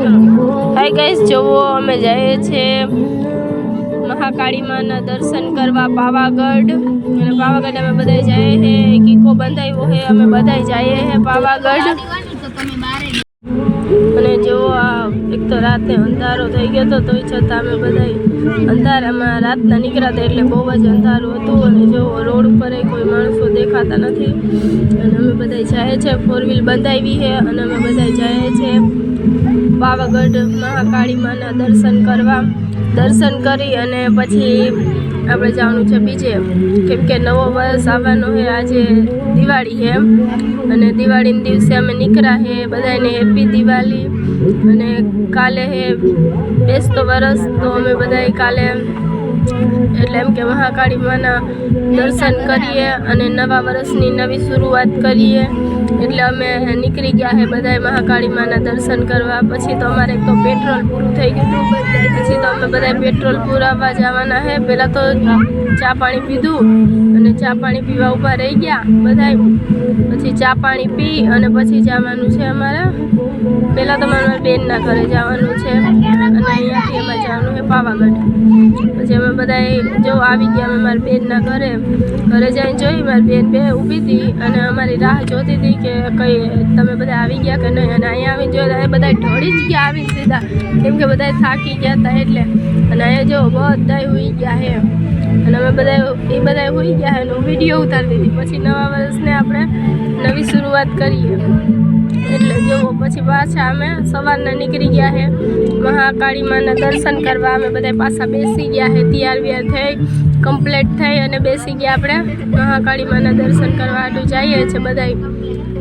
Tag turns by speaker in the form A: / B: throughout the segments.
A: Hi guys જોવો અમે જઈએ છીએ મહાકાળી માના દર્શન કરવા પાવાગઢ. અને પાવાગઢ અમે બધા જઈએ છીએ કીકો બંધાવ્યો છે અમે બધા જઈએ છીએ પાવાગઢ. અને જો આ, એક તો રાતે અંધારો થઈ ગયો હતો, તોય છતાં અમે બધા અંધારામાં રાતના નીકળ્યા હતા, એટલે બહુ જ અંધારું હતું. અને જો રોડ ઉપર કોઈ માણસો દેખાતા નથી. અને અમે બધા જઈએ છીએ ફોર વ્હીલ બંધાવી છે અને અમે બધા જઈએ છીએ પાવાગઢ મહાકાળી માના દર્શન કરવા, દર્શન કરી અને પછી આપણે જવાનું છે બીજે. કેમ કે નવો વર્ષ આવવાનો છે, આજે દિવાળી છે અને દિવાળીના દિવસે અમે નીકળ્યા છે બધાને હેપી દિવાળી. અને કાલે હે બેસતો વરસ, તો અમે બધાએ કાલે એટલે એમ કે મહાકાળી માના દર્શન કરીએ અને નવા વર્ષની નવી શરૂઆત કરીએ. એટલે અમે નીકળી ગયા છે બધાએ મહાકાળી માના દર્શન કરવા. પછી તો અમારે તો પેટ્રોલ પૂરું થઈ ગયું હતું. પછી તો અમે બધા પેટ્રોલ પુરાવવા જવાના છે પહેલાં તો ચા પાણી પીધું અને ચા પાણી પીવા ઊભા રહી ગયા બધાય પછી ચા પાણી પી અને પછી જવાનું છે અમારે. પહેલાં તો મારા બેનના ઘરે જવાનું છે. અને અહીંયાથી અમારે જવાનું છે પાવાગઢ. પછી અમે બધા જો આવી ગયા, અમે મારી બેનના ઘરે. ઘરે જઈને જોઈ મારી બેન બે ઊભી હતી અને અમારી રાહ જોતી હતી કે કઈ તમે બધા આવી ગયા કે નહીં? અને અહીંયા આવીને જોયું એ બધા ઢળી જ ગયા આવીને સીધા. કેમ કે બધા થાકી ગયા હતા એટલે. અને અહીંયા જો બધા હોઈ ગયા છે. અને અમે બધા એ બધા હોઈ ગયા હું વીડિયો ઉતારી દીધી. પછી નવા વર્ષને આપણે નવી શરૂઆત કરીએ. એટલે જુઓ પછી પાછા અમે સવારના નીકળી ગયા છે. મહાકાળી માના દર્શન કરવા અમે બધા પાછા બેસી ગયા હે, તૈયાર વ્યાર થઈ કમ્પ્લીટ થઈ અને બેસી ગયા આપણે મહાકાળી માના દર્શન કરવા આટલું જઈએ છીએ બધા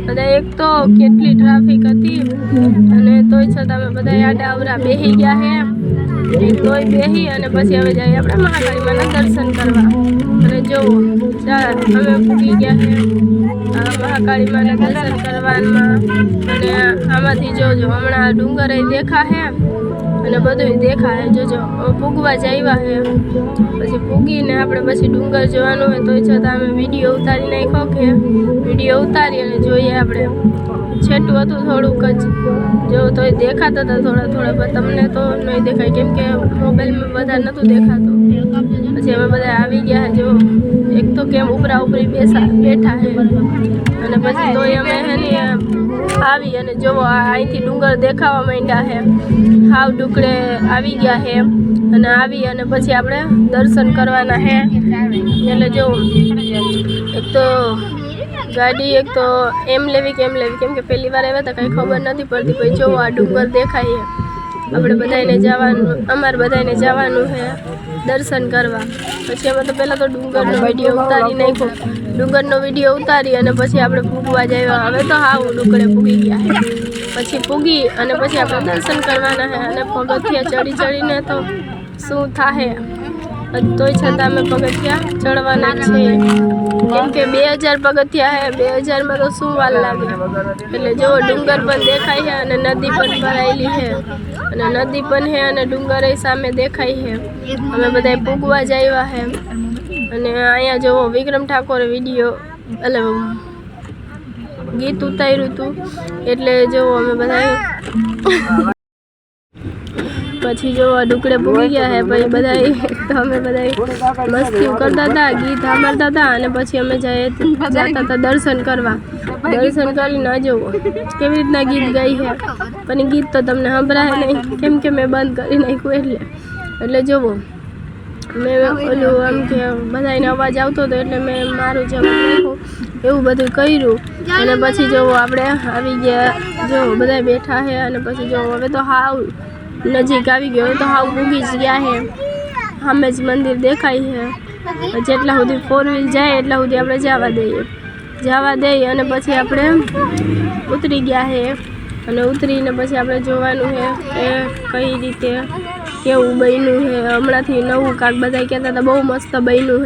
A: બધા એક તો કેટલી ટ્રાફિક હતી અને તોય છતાં અમે બધા આડા અવરા બેસી ગયા હે. તોય બેસી અને પછી હવે જઈએ આપણે મહાકાળી માના દર્શન કરવા. અને જોવો અમે પૂગી ગયા છે મહાકાળી માના દર્શન કરવામાં અને આમાંથી જોજો હમણાં ડુંગર દેખા હે અને બધું દેખાય. જોજો પૂગવા જ આવ્યા હે. પછી પૂગીને આપણે પછી ડુંગર જોવાનું હોય તોય છતાં અમે વીડિયો ઉતારી નાખ્યો કે વીડિયો ઉતારી અને જોઈએ આપણે. છેટું હતું થોડુંક જ. જો તોય દેખાતા હતા થોડા થોડા, પણ તમને તો નહીં દેખાય. કેમ કે મોબાઈલમાં બધા નહોતું દેખાતું. પછી અમે બધા આવી ગયા જો. એક તો કેમ ઉપરા ઉપરી બેસા, બેઠા હે. અને પછી તોય અમે હેને આવી અને જોવો અહીંથી ડુંગર દેખાવા માંડ્યા છે હાવ ડુકડે આવી ગયા છે અને આવી અને પછી આપણે દર્શન કરવાના છે એટલે જો એક તો ગાડી એક તો એમ લેવી કે એમ લેવી. કેમ કે પહેલી વાર આવ્યા હતા, કંઈ ખબર નથી પડતી. પછી જો આ ડુંગર દેખાય આપણે બધાને જવાનું, અમારે બધાને જવાનું છે દર્શન કરવા. પછી અમે તો પહેલાં તો ડુંગરનો વીડિયો ઉતારી નાખ્યો. ડુંગરનો વીડિયો ઉતારી અને પછી આપણે ભૂગવા જઈએ. હવે તો હા ડુંગરે ભૂગી ગયા પછી પૂગી અને પછી આપણે દર્શન કરવાના હે અને પગથિયા ચડી ચડીને તો શું થાહે? તોય છતાં અમે પગથિયા ચડવાના છીએ. કેમ કે બે હજાર પગથિયા હે, બે હજારમાં તો શું વાર લાગે? એટલે જો ડુંગર પણ દેખાય છે અને નદી પણ ભરાયેલી છે અને નદી પણ છે અને ડુંગર સામે દેખાય છે અમે બધા પૂગવા જ આવ્યા છે અને અહીંયા જોવો, વિક્રમ ઠાકોરે વીડિયો એટલે ગીત ઉતાર્યું હતું એટલે જોવો, અમે બધા પછી જો આ ડુકડે ભૂગી ગયા હે, પછી બધા અમે બધા મસ્તી કરતા હતા, ગીત સાંભળતા હતા, અને પછી અમે જઈએ જતા હતા દર્શન કરવા. દર્શન કરીને જવું, કેવી રીતના ગીત ગાઈ છે પણ ગીત તો તમને સંભળાય નહીં. કેમ કે મેં બંધ કરી નાખ્યું એટલે. એટલે જુઓ મેં ઓલું આમ કે બધાને અવાજ આવતો હતો એટલે મેં મારું જવાબ એવું બધું કર્યું. અને પછી જો આપણે આવી ગયા, જો બધા બેઠા છે અને પછી જો હવે તો હાવ નજીક આવી ગયો તો હાવ ઉગી જ ગયા છે. સામે જ મંદિર દેખાય છે. જેટલા સુધી ફોર વ્હીલ જાય એટલા સુધી આપણે જવા દઈએ. જવા દઈએ અને પછી આપણે ઉતરી ગયા છે. અને ઉતરીને પછી આપણે જોવાનું છે કે કઈ રીતે કેવું બન્યું છે હમણાંથી નવું કાંક બધા કહેતા હતા, બહુ મસ્ત બન્યું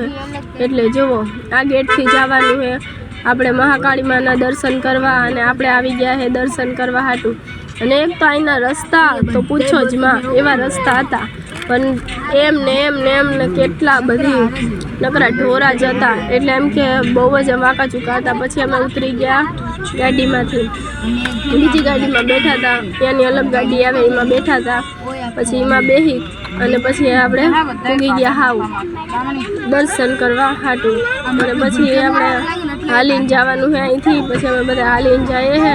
A: છે એટલે જુઓ, આ ગેટથી જવાનું છે આપણે મહાકાળી માના દર્શન કરવા અને આપણે આવી ગયા છે દર્શન કરવા હાટું. અને એક તો અહીંના રસ્તા, તો પૂછો જ માં, એવા રસ્તા હતા. પણ એમ ને એમ ને એમ ને કેટલા બધી નકરા ઢોરા જ હતા. એટલે એમ કે બહુ જ આમ આકા ચૂકા હતા. પછી અમે ઉતરી ગયા ગાડીમાંથી. બીજી ગાડીમાં બેઠા હતા. ત્યાંની અલગ ગાડી આવે, એમાં બેઠા હતા. પછી એમાં બેસી અને પછી આપણે ઊંઘી ગયા હાવ. દર્શન કરવા હાટું. અને પછી આપણે હાલીને જવાનું છે અહીંથી. પછી અમે બધા હાલીને જઈએ છે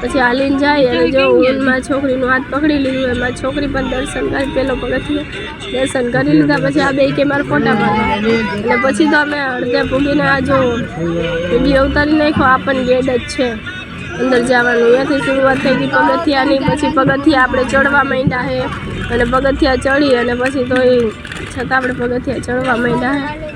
A: પછી હાલીને જાય અને જો એમાં છોકરીનું હાથ પકડી લીધું એમાં છોકરી પણ દર્શન કરી, પેલો પગથી દર્શન કરી લીધા. પછી આ બે કે મારા ફોટા પાડવા. અને પછી તો અમે અડધે પૂગીને આ જો વીડિયો ઉતારી નાખ્યો, આ પણ ગેડ જ છે. અંદર જવાનું. અહીંયાથી શરૂઆત થઈ ગઈ પગથિયાની, પછી પગથિયા આપણે ચડવા માંડ્યા છે અને પગથિયા ચડી અને પછી તો એ છતાં આપણે પગથિયા ચડવા માંડ્યા છે